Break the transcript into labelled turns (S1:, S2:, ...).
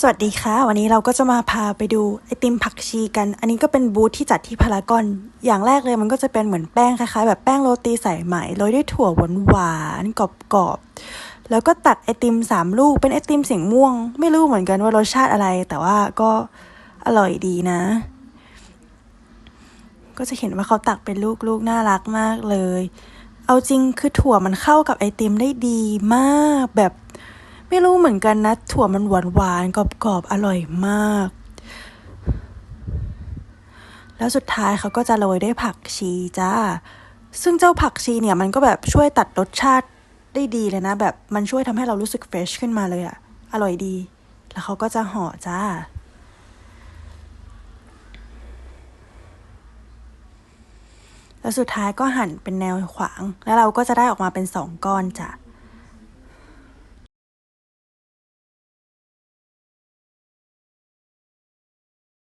S1: สวัสดีค่ะ วันนี้เราก็จะมาพาไปดูไอติมผักชีกัน อันนี้ก็เป็นบูธที่จัดที่พารากอน อย่างแรกเลยมันก็จะเป็นเหมือนแป้งคล้ายๆแบบแป้งโรตีสายไหมโรยด้วยถั่วหวานๆกรอบๆแล้วก็ตัดไอติมสามลูกเป็นไอติมสีม่วง ไม่รู้เหมือนกันว่ารสชาติอะไร แต่ว่าก็อร่อยดีนะ ก็จะเห็นว่าเขาตักเป็นลูกๆน่ารักมากเลย เอาจริงคือถั่วมันเข้ากับไอติมได้ดีมากแบบ ไม่รู้เหมือนกันนะ ถั่วมันหวานหวานกรอบๆอร่อยมาก แล้วสุดท้ายเขาก็จะโรยด้วยผักชีจ้า ซึ่งเจ้าผักชีเนี่ยมันก็แบบช่วยตัดรสชาติได้ดีเลยนะ แบบมันช่วยทำให้เรารู้สึกเฟรชขึ้นมาเลยอะอร่อยดี แล้วเขาก็จะห่อจ้าแล้วสุดท้ายก็หั่นเป็นแนวขวาง แล้วเราก็จะได้ออกมาเป็นสองก้อนจ้ะ